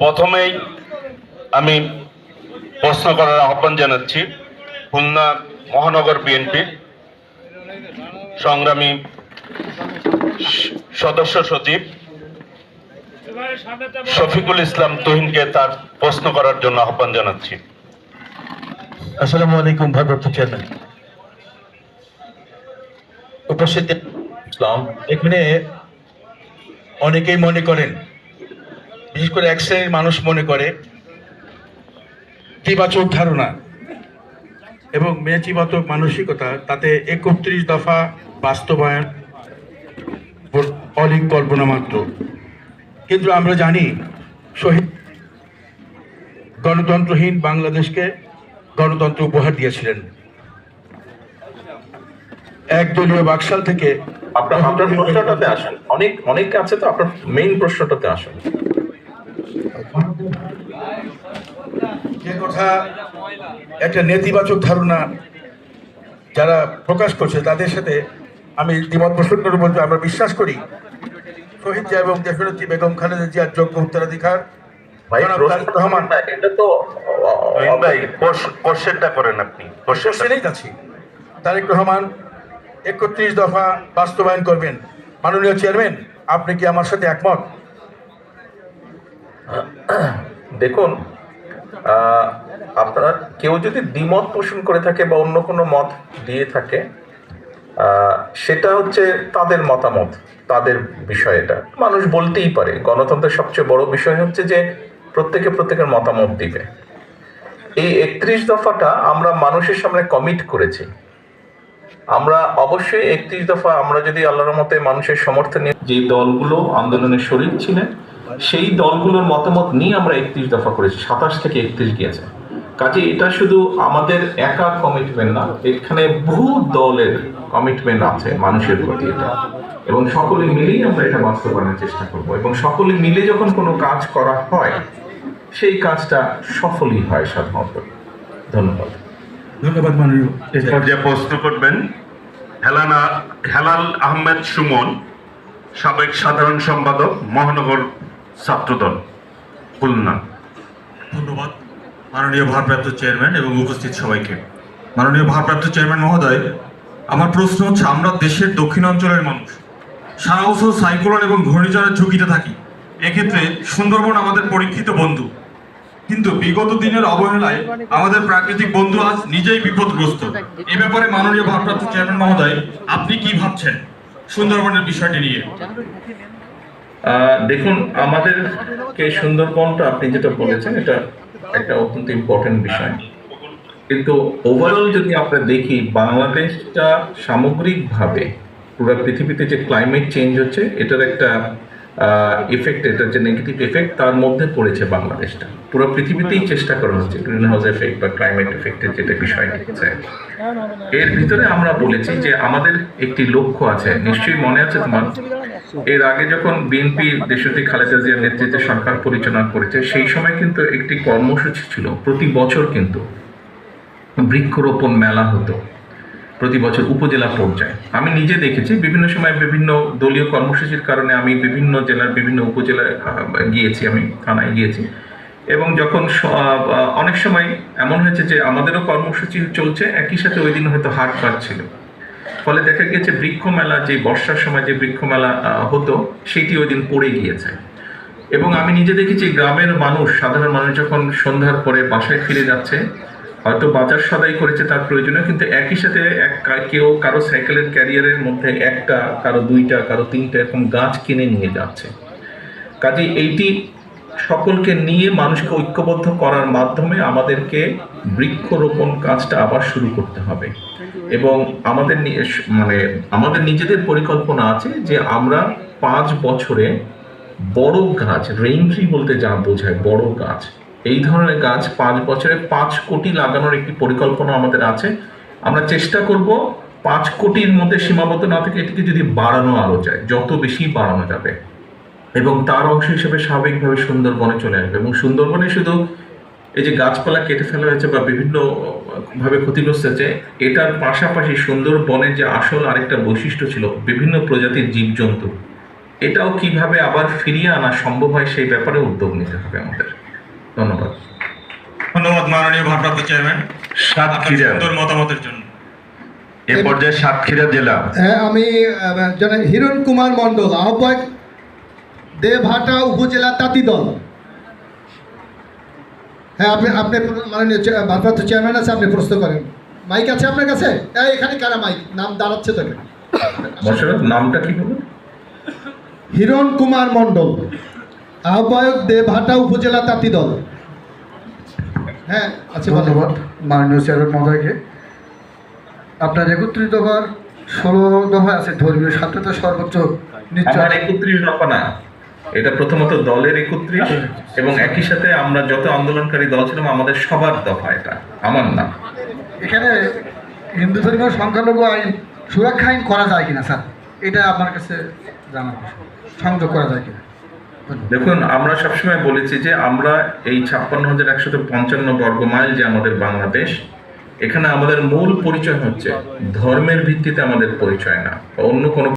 প্রথমেই আমি প্রশ্ন করার আহ্বান জানাচ্ছি খুলনা মহানগর বিএনপির সংগ্রামী সদস্য সচিব শফিকুল ইসলাম তুহিনকে তার প্রশ্ন করার জন্য আহ্বান জানাচ্ছি। আসসালামু আলাইকুম, ভারপ্রাপ্ত চেয়ারম্যান। উপস্থিত ইসলাম, এখানে অনেকেই মনে করেন বিশেষ করে এক শ্রেণির মানুষ মনে করে ইতিবাচক ধারণা এবং মেচিবাচক মানসিকতা তাতে একত্রিশ দফা বাস্তবায়ন অলিক কল্পনা মাত্র। কিন্তু আমরা জানি শহীদ গণতন্ত্রহীন বাংলাদেশকে গণতন্ত্র উপহার দিয়েছিলেন। একদলীয় বাকশাল থেকে আপনার আপনার প্রশ্নটাতে আসেন। অনেক অনেক আছে তো আপনার মেইন প্রশ্নটাতে আসেন। যে কথা? একটা নেতিবাচক ধারণা যারা প্রকাশ করছে তাদের সাথে আমি দ্বিমত পোষণ করে বলতে আমরা বিশ্বাস করি। শহীদ জিয়া এবং দেশনেত্রী বেগম খালেদা জিয়ার যোগ্য উত্তরাধিকার। রহমান। এটা তো কোশ্চেনটা করেন আপনি। কোশ্চেনটা সেটাই যাচ্ছি তারেক রহমান একত্রিশ দফা বাস্তবায়ন করবেন। মাননীয় চেয়ারম্যান আপনি কি আমার সাথে একমত? দেখুন আপনার কেউ যদি দ্বিমত পোষণ করে থাকে বা অন্য কোনো মত দিয়ে থাকে সেটা হচ্ছে তাদের মতামত, তাদের বিষয় এটা। মানুষ বলতেই পারে, গণতন্ত্রের সবচেয়ে বড় বিষয় হচ্ছে যে প্রত্যেকে প্রত্যেকের মতামত দিবে। এই একত্রিশ দফাটা আমরা মানুষের সামনে কমিট করেছি। আমরা অবশ্যই একত্রিশ দফা আমরা যদি আল্লাহর মতে মানুষের সমর্থনে যে দলগুলো আন্দোলনে শরিক ছিলেন সেই দলগুলোর মতামত নিয়ে আমরা একত্রিশ দফা করেছি সাতাশ থেকে একত্রিশ গিয়েছে। কাজে এটা শুধু আমাদের একা কমিটমেন্ট না এখানে বহু দলের কমিটমেন্ট আছে মানুষের প্রতি এটা। এবং সকলে মিলেই আমরা এটা বাস্তবায়নের চেষ্টা করব। এবং সকলে মিলে যখন কোনো কাজ করা হয় সেই কাজটা সফলই হয় সাধারণত। ধন্যবাদ। ধন্যবাদ মাননীয় পর্যায়ে প্রশ্ন করবেন হেলানা হেলাল আহমেদ সুমন সাবেক সাধারণ সম্পাদক মহানগর ছাত্রদল, খুলনা। ধন্যবাদ। মাননীয় ভারপ্রাপ্ত চেয়ারম্যান এবং উপস্থিত সবাইকে। মাননীয় ভারপ্রাপ্ত চেয়ারম্যান মহোদয়, আমার প্রশ্ন হচ্ছে, আমরা দেশের দক্ষিণাঞ্চলের মানুষ। সারা বছর সাইক্লোন এবং ঘূর্ণিঝড়ের ঝুঁকিতে থাকি। এক্ষেত্রে সুন্দরবন আমাদের পরীক্ষিত বন্ধু। কিন্তু বিগত দিনের অবহেলায় আমাদের প্রাকৃতিক বন্ধু আজ নিজেই বিপদগ্রস্ত। এ ব্যাপারে মাননীয় ভারপ্রাপ্ত চেয়ারম্যান মহোদয়, আপনি কি ভাবছেন সুন্দরবনের বিষয়টি নিয়ে? দেখুন, আমাদেরকে সুন্দরবনটা আপনি যেটা বলেছেন, এটা একটা অত্যন্ত ইম্পর্টেন্ট বিষয়। কিন্তু ওভারঅল যদি আমরা দেখি, বাংলাদেশটা সামগ্রিকভাবে পুরো পৃথিবীতে যে ক্লাইমেট চেঞ্জ হচ্ছে, এটার একটা এফেক্ট এটার যে নেগেটিভ এফেক্ট তার মধ্যে পড়েছে বাংলাদেশটা। পুরো পৃথিবীতেই চেষ্টা করা হচ্ছে গ্রিন হাউস এফেক্ট বা ক্লাইমেট এফেক্টের যেটা বিষয় এর ভিতরে আমরা বলেছি যে আমাদের একটি লক্ষ্য আছে, নিশ্চয়ই মনে আছে তোমার? এর আগে যখন বিএনপি দেশটি খালেদা জিয়ার নেতৃত্বে সরকার পরিচালনা করেছে, সেই সময় কিন্তু একটি কর্মসূচি ছিল, প্রতি বছর কিন্তু বৃক্ষরোপণ মেলা হতো, প্রতি বছর উপজেলা পর্যায়ে। আমি নিজে দেখেছি, বিভিন্ন সময় বিভিন্ন দলীয় কর্মসূচির কারণে আমি বিভিন্ন জেলার বিভিন্ন উপজেলায় গিয়েছি, আমি থানায় গিয়েছি। এবং যখন অনেক সময় এমন হয়েছে যে আমাদেরও কর্মসূচি চলছে, একই সাথে ওই দিন হয়তো হাট ছিল ফলে দেখা গিয়েছে বৃক্ষ মেলা যে বর্ষার সময় যে বৃক্ষ মেলা হতো, সেটি ওই দিন পড়ে গিয়েছে। এবং আমি নিজে দেখেছি, গ্রামের মানুষ, সাধারণ মানুষ যখন সন্ধ্যার পরে বাসায় ফিরে যাচ্ছে, হয়তো বাজার সদাই করেছে তার প্রয়োজনে কিন্তু একই সাথে এক কেউ কারও সাইকেলের ক্যারিয়ারের মধ্যে একটা, কারও দুইটা, কারও তিনটা এরকম গাছ কিনে নিয়ে যাচ্ছে। কাজে এইটি সকলকে নিয়ে মানুষকে ঐক্যবদ্ধ করার মাধ্যমে আমাদেরকে বৃক্ষরোপণ কাজটা আবার শুরু করতে হবে। এবং আমাদের মানে আমাদের নিজেদের পরিকল্পনা আছে যে আমরা পাঁচ বছরে বড় গাছ রেইন ট্রি বলতে যা বোঝায়, বড় গাছ, এই ধরনের গাছ পাঁচ বছরে পাঁচ কোটি লাগানোর একটি পরিকল্পনা আমাদের আছে। আমরা চেষ্টা করব পাঁচ কোটির মধ্যে সীমাবদ্ধ না থেকে এটিকে যদি বাড়ানো আরও যায়, যত বেশি বাড়ানো যাবে। এবং তার অংশ হিসেবে স্বাভাবিকভাবে সুন্দরবনে চলে আসবে। এবং সুন্দরবনে শুধু এই যে গাছপালা কেটে ফেলা হয়েছে বা বিভিন্ন ভাবে ক্ষতিগ্রস্ত হয়েছে এটার পাশাপাশি সুন্দরবনের যে আসল আরেকটা বৈশিষ্ট্য ছিল বিভিন্ন প্রজাতির জীবজন্তু। এটাও কীভাবে আবার ফিরিয়ে আনা সম্ভব হয় সেই ব্যাপারে উদ্যোগ নিতে হবে আমাদের। ধন্যবাদ। ধন্যবাদ মাননীয় ভারপ্রাপ্ত চেয়ারম্যান। সুন্দর মতামতের জন্য। এ পর্যায়ে সাতক্ষীরা জেলা। হ্যাঁ আমি হিরণ কুমার মণ্ডল আহ্বায়ক দেবহাটা উপজেলা তাঁতি দল। হ্যাঁ আপনি আপনি মাননীয় ভারপ্রাপ্ত চেয়ারম্যান আছে আপনি প্রশ্ন করেন। মাইক আছে আপনার কাছে? এই, এখানে কারা মাইক? নাম দাঁড়াচ্ছে তো এখানে। মোশারফ নামটা কি হিরণ কুমার মণ্ডল আহ্বায়ক দেবহাটা উপজেলা তাঁতি দল। হ্যাঁ আছে। ধন্যবাদ মাননীয় চেয়ারম্যান মহোদয়কে। আপনার একত্রিশ দফার ষোলো দফা আছে ধর্মীয় স্বার্থতা সর্বোচ্চ নিশ্চয়। একত্রিশ দফা না। এটা প্রথমত দলের একত্রিশ এবং একই সাথে আমরা যত আন্দোলনকারী দল ছিলাম আমাদের সবার দফা এটা আমার না এখানে হিন্দু ধর্মীয় সংখ্যালঘু আইন সুরক্ষা আইন করা যায় কিনা স্যার? এটা আমার কাছে জানার সংযোগ করা যায় কিনা? দেখুন আমরা সবসময় বলেছি যে আমরা এই ছাপ্পান্ন হাজার একশত পঞ্চান্ন বর্গ মাইল যে আমাদের বাংলাদেশ এখানে আমাদের মূল পরিচয় হচ্ছে ধর্মের ভিত্তিতে আমাদের পরিচয় না অন্য কোনো